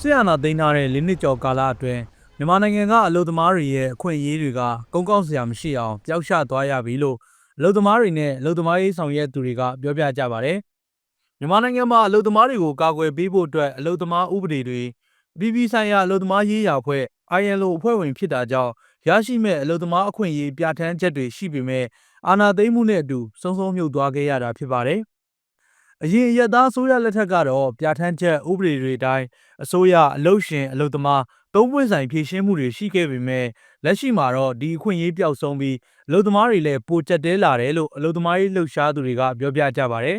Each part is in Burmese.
ဆရာနာသိမ်းထားတဲ့လင်းနှစ်ကျော်ကာလအတွင်းမြန်မာနိုင်ငံကအလုပ်သမားတွေရဲ့အခွင့်အရေးတွေကကုန်းကောက်စရာမရှိအောင်ပျောက်ကျသွားရပြီလို့အလုပ်သမားတွေနဲ့အလုပ်သမားရေးဆောင်ရွက်သူတွေကပြောပြကြပါတယ်။မြန်မာနိုင်ငံမှာအလုပ်သမားတွေကိုကာကွယ်ပေးဖို့အတွက်အလုပ်သမားဥပဒေတွေအပြည်ပြည်ဆိုင်ရာအလုပ်သမားရေးရာအဖွဲ့ ILO အဖွဲ့ဝင်ဖြစ်တာကြောင့်ရရှိမဲ့အလုပ်သမားအခွင့်အရေးပြဋ္ဌာန်းချက်တွေရှိပေမဲ့အာဏာသိမ်းမှုနဲ့အတူစုံစုံမြုပ်သွားခဲ့ရတာဖြစ်ပါတယ်။ အရင်အရက်သားအစိုးရလက်ထက်ကတော့ပြဋ္ဌာန်းချက်ဥပဒေတွေအတိုင်းအစိုးရအလုပ်ရှင်အလုပ်သမားသုံးပွင့်ဆိုင်ဖြည့်ရှင်းမှုတွေရှိခဲ့ပေမဲ့လက်ရှိမှာတော့ဒီအခွင့်အရေးပျောက်ဆုံးပြီးအလုပ်သမားတွေလည်းပိုကျက်တဲလာတယ်လို့အလုပ်သမားရေးလှုပ်ရှားသူတွေကပြောပြကြပါတယ်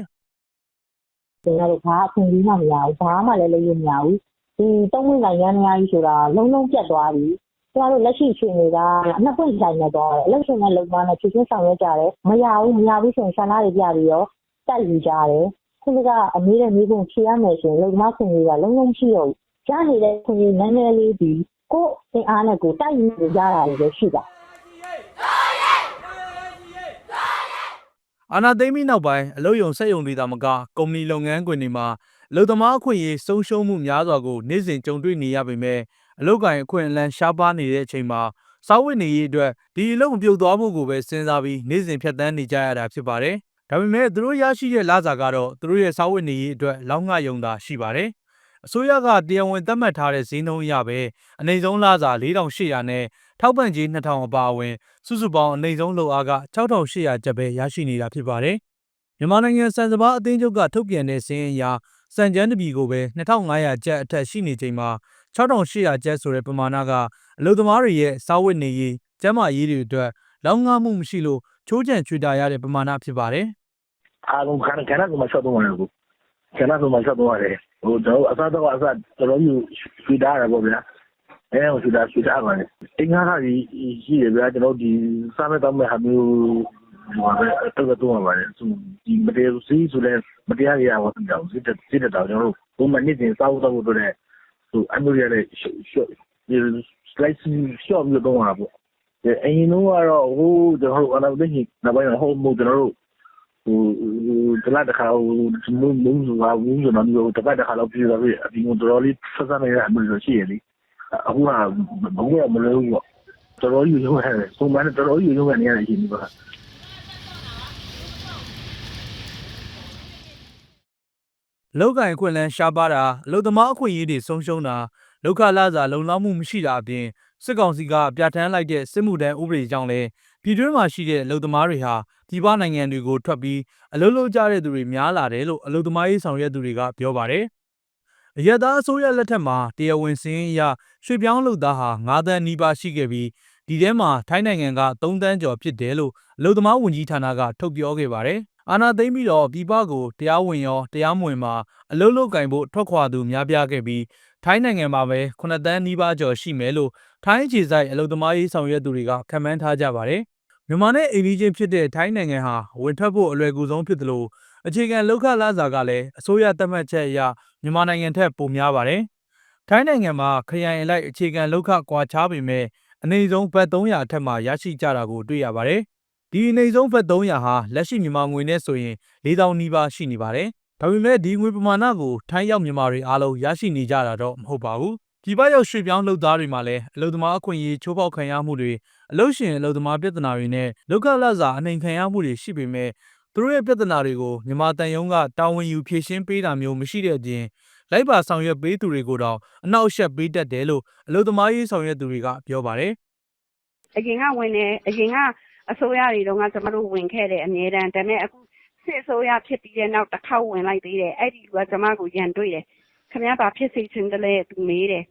ကျွန်တော်တို့ဘာအခွင့်အရေးမှမရဘူးဘာမှလည်းလုပ်လို့မရဘူးဒီသုံးဝင်ဆိုင်ရန်များကြီးဆိုတာလုံးလုံးပြတ်သွားပြီကျွန်တော်တို့လက်ရှိအချိန်တွေကအနှစ်ပွင့်ဆိုင်နေတော့အလုပ်ရှင်နဲ့လုပ်ပါနဲ့ဖြည့်ချင်းဆောင်ရွက်ကြတယ်မရဘူးမရဘူးဆိုရင်ဆန္ဒတွေပြပြီးတော့တက်ယူကြတယ် ခုနကအမေးတဲ့မိဘဖြေရမယ်ဆိုရင်လုံမခွင့်လေးကလုံးလုံးရှိတော့ဘူးကြားနေတဲ့ခွင့်လေးနည်းနည်းလေးပြီးကိုယ်အင်အားနဲ့ကိုယ်တိုက်ယူနေကြတာတွေလည်းရှိတာ။အာဏာသိမ်းပြီးနောက်ပိုင်းအလုပ်ရုံစက်ရုံတွေသာမကကုမ္ပဏီလုပ်ငန်းခွင်တွေမှာအလုပ်သမားအခွင့်အရေးဆုံးရှုံးမှုများစွာကိုနေ့စဉ်ကြုံတွေ့နေရပေမဲ့အလုပ်ကိုင်အခွင့်အလမ်းရှားပါးနေတဲ့အချိန်မှာစာဝတ်နေရေးအတွက်ဒီအလုပ်မပြုတ်သွားဖို့ကိုပဲစဉ်းစားပြီးနေ့စဉ်ဖြတ်တန်းနေကြရတာဖြစ်ပါတယ်။ ဒါပေမဲ့သူတို့ရရှိတဲ့လစာကတော့သူတို့ရဲ့စာဝတ်နေရေးအတွက်လောက်ငှယုံတာရှိပါတယ်။အစိုးရကတရားဝင်သတ်မှတ်ထားတဲ့ဈေးနှုန်းအရပဲအနေဆုံးလစာ4800နဲ့ထောက်ပံ့ကြေး2000အပါအဝင်စုစုပေါင်းအနေဆုံးလုပ်အားက6800ကျပ်ပဲရရှိနေတာဖြစ်ပါတယ်။မြန်မာနိုင်ငံစံစဘာအသင်းချုပ်ကထုတ်ပြန်တဲ့စာရင်းအရစံကျန်းတပြီကိုပဲ2500ကျပ်အထက်ရှိနေချိန်မှာ6800ကျပ်ဆိုတဲ့ပမာဏကအလုပ်သမားတွေရဲ့စာဝတ်နေရေးကျန်းမာရေးတွေအတွက်လောက်ငှမှုမရှိလို့ချိုးချံချွေတာရတဲ့ပမာဏဖြစ်ပါတယ်။ အားလုံးခဏခဏကမှဆက်တော့ရတယ်ကိုခဏကမှဆက်တော့ရတယ်ဟိုတော့အစားတော့အစားတော်တော်ကြီးရွှေတားရပေါ့ဗျာအဲဟိုရွှေတားရွှေတားပါလေအင်္ဂါကကြီးရှိရဗျာကျွန်တော်ဒီစားမဲ့တောင်းမဲ့ဟာမျိုးဟိုပဲတော့တော့ပါလေဒီမတရားစီးဆိုလဲမတရားရအောင်တော့စစ်တက်စစ်တက်တော့ကျွန်တော်တို့ဘုမနေ့တင်စားဖို့တော့တို့တဲ့ဟိုအမျိုးရတဲ့ရှော့ရှော့ဒီ slice ရှော့ပြီးတော့မှာပေါ့အရင်တော့ကတော့ဟိုကျွန်တော်တို့အနာသိနေနောက်ပိုင်းဟိုမို့ကျွန်တော်တို့ဟို တလားတခါဟိုမုံမုံဆိုတာဝင်းဆိုတာမျိုးတပတ်တခါတော့ပြည်သွားပြီအပြင်ကတော်တော်လေးဆက်ဆက်နေတဲ့အမှုတွေရှိရလေအခုကဘုံကမလို့ပေါ့တော်တော်ကြီးရုံးရတယ်ပုံမှန်တော်တော်ကြီးရုံးရနေရတဲ့ရှင်ဒီပါလောက်ကင်အခွင့်အလမ်းရှားပါတာအလုပ်သမားအခွင့်အရေးတွေဆုံးရှုံးတာလောက်ခလာစာလုံလောက်မှုမရှိတာအပြင်စစ်ကောင်စီကပြဋ္ဌာန်းလိုက်တဲ့စစ်မှုထမ်းဥပဒေကြောင့်လည်း ပြည်တွင်းမှာရှိတဲ့အလုပ်သမားတွေဟာပြည်ပနိုင်ငံတွေကိုထွက်ပြီးအလုပ်လုပ်ကြတဲ့သူတွေများလာတယ်လို့အလုပ်သမားရေးဆောင်ရွက်သူတွေကပြောပါတယ်။အရက်သားအစိုးရလက်ထက်မှာတရားဝင်စည်းရင်းအရရွှေပြောင်းလုပ်သားဟာ9တန်းနီးပါးရှိခဲ့ပြီးဒီထဲမှာထိုင်းနိုင်ငံက3တန်းကျော်ဖြစ်တယ်လို့အလုပ်သမားဝန်ကြီးဌာနကထုတ်ပြောခဲ့ပါတယ်။ အာဏာသိမ်းပြီးတော့ပြည်ပကိုတရားဝင်ရောတရားမဝင်မှာအလုပ်လုပ်ကင်ဖို့ထွက်ခွာသူများပြားခဲ့ပြီးထိုင်းနိုင်ငံမှာပဲ9တန်းနီးပါးကျော်ရှိမယ်လို့ထိုင်းအခြေစိုက်အလုပ်သမားရေးဆောင်ရွက်သူတွေကခန့်မှန်းထားကြပါတယ်။မြန်မာနဲ့အိမ်နီးချင်းဖြစ်တဲ့ထိုင်းနိုင်ငံဟာဝင်ထွက်ဖို့အလွယ်ကူဆုံးဖြစ်တယ်လို့အခြေခံလောက်ခလာစာကလည်းအစိုးရသတ်မှတ်ချက်အရမြန်မာနိုင်ငံထက်ပိုများပါတယ်။ထိုင်းနိုင်ငံမှာခရိုင်အလိုက်အခြေခံလောက်ခကွာခြားပေမဲ့အနေဆုံးဘတ်300အထက်မှာရရှိကြတာကိုတွေ့ရပါတယ်။ ဒီအနေဆုံးဘတ်300ဟာလက်ရှိမြန်မာငွေနဲ့ဆိုရင်4000နီးပါးရှိနေပါတယ်။ဒါပေမဲ့ဒီငွေပမာဏကိုထိုင်းရောက်မြန်မာတွေအားလုံးရရှိနေကြတာတော့မဟုတ်ပါဘူး။ဒီဘက်ရောက်ရွှေ့ပြောင်းလုပ်သားတွေမှာလည်းအလုပ်သမားအခွင့်အရေးချိုးဖောက်ခံရမှုတွေအလုပ်ရှင်အလုပ်သမားပြဿနာတွေနဲ့လောက်ကလတ်စာအနှိမ်ခံရမှုတွေရှိပေမဲ့သူတို့ရဲ့ပြဿနာတွေကိုမြန်မာတန်ယုံကတာဝန်ယူဖြေရှင်းပေးတာမျိုးမရှိတဲ့အပြင်လိုက်ပါဆောင်ရွက်ပေးသူတွေကိုတော့အနောက်အရှက်ပေးတတ်တယ်လို့အလုပ်သမားရေးဆောင်ရွက်သူတွေကပြောပါတယ်အရင်ကဝင်တယ်အရင်က အစိုးရတွေတုန်းက ကျမတို့ဝင်ခဲ့တယ်အမြဲတမ်း ဒါပေမဲ့ အခု စစ်အစိုးရဖြစ်ပြီးတဲ့နောက်တစ်ခေါက်ဝင်လိုက်သေးတယ် အဲ့ဒီလူက ကျမကို ရန်တွေ့တယ် ခင်ဗျား ဘာဖြစ်စေချင်တယ်လဲ သူမေးတယ်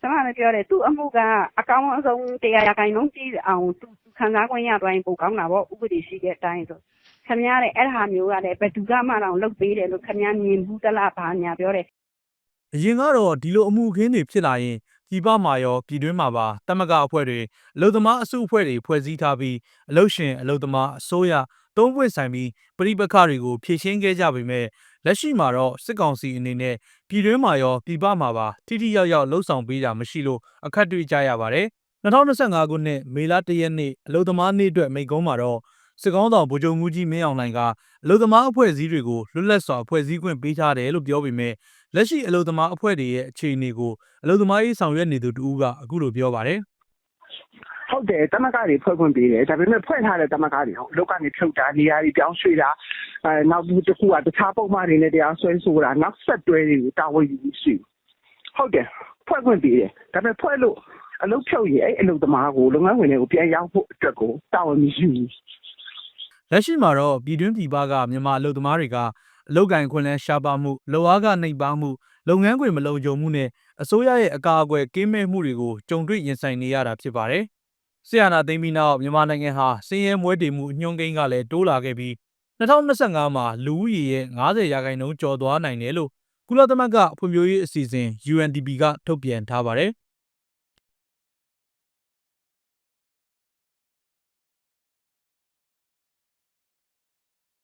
ကျမလည်းပြောတယ် သူ့အမှုက အကောင်းအဆုံးတရားရခိုင်နှုန်းကြည့်အောင် သူသူခံစား권ရသွားရင် ပိုကောင်းတာပေါ့ ဥပဒေရှိတဲ့အတိုင်းဆို ခင်ဗျားလည်းအဲ့ဒါမျိုးကလည်း ဘယ်သူကမှတော့လုပ်ပေးတယ်လို့ ခင်ဗျားမြင်ဘူးတလား ဘာညာပြောတယ်။အရင်ကတော့ ဒီလိုအမှုအခင်းတွေဖြစ်လာရင် ပြည်ပမှာရောပြည်တွင်းမှာပါတမကအဖွဲ့တွေအလုပ်သမားအစုအဖွဲ့တွေဖွဲ့စည်းထားပြီးအလုပ်ရှင်အလုပ်သမားအစိုးရသုံးပွင့်ဆိုင်ပြီးပြည်ပခတွေကိုဖြည့်ရှင်းခဲ့ကြပေမဲ့လက်ရှိမှာတော့စစ်ကောင်စီအနေနဲ့ပြည်တွင်းမှာရောပြည်ပမှာပါထိထိရောက်ရောက်လှုပ်ဆောင်ပေးတာမရှိလို့အခက်တွေ့ကြရပါတယ်။2025ခုနှစ်မေလ1ရက်နေ့အလုပ်သမားနေ့အတွက်မိန့်ခွန်းမှာတော့ စစ်ကောင်းဆောင်ဗိုလ်ချုပ်မူကြီးမင်းအောင်လှိုင်ကအလုပ်သမားအဖွဲ့အစည်းတွေကိုလွတ်လပ်စွာဖွဲ့စည်းခွင့်ပေးထားတယ်လို့ပြောပေမဲ့လလက်ရှိအလုပ်သမားအဖွဲ့တွေရဲ့အခြေအနေကိုအလုပ်သမားရေးဆောင်ရွက်နေသူတူကအခုလိုပြောပါတယ်ဟုတ်တယ်တမကတွေဖွဲ့ခွင့်ပေးတယ်ဒါပေမဲ့ဖွဲ့ထားတဲ့တမကတွေဟုတ်လောကနေဖြုတ်တာနေရာတွေပြောင်းရွှေ့တာအဲနောက်တစ်ခုကတခြားပုံမှန်တွေနဲ့တရားဆွဲဆိုတာနောက်ဆက်တွဲတွေကိုတာဝန်ယူရှိဟုတ်တယ်ဖွဲ့ခွင့်ပေးတယ်ဒါပေမဲ့ဖွဲ့လို့အလုပ်ဖြုတ်ရင်အဲ့အလုပ်သမားကိုလုပ်ငန်းဝင်တွေကိုပြန်ရောက်ဖို့အတွက်ကိုတာဝန်မရှိဘူး လက်ရှိမှာတော့ပြည်တွင်းပြည်ပကမြန်မာအလုပ်သမားတွေကအလုပ်ကိုင်ခွင့်လန်းရှားပါမှုလုပ်အားကနှိပ်ပါမှုလုပ်ငန်းခွင်မလုံခြုံမှုနဲ့အစိုးရရဲ့အကာအကွယ်ကင်းမဲ့မှုတွေကိုကြုံတွေ့ရင်ဆိုင်နေရတာဖြစ်ပါတယ်။ဆီယနာသိမ်းပြီးနောက်မြန်မာနိုင်ငံဟာစင်းရဲမွဲတေမှုအညွှန်းကိန်းကလည်းတိုးလာခဲ့ပြီး2025မှာလူဦးရေရဲ့90ရာခိုင်နှုန်းကျော်သွားနိုင်တယ်လို့ကုလသမဂ္ဂဖွံ့ဖြိုးရေးအစီအစဉ် UNDP ကထုတ်ပြန်ထားပါတယ်။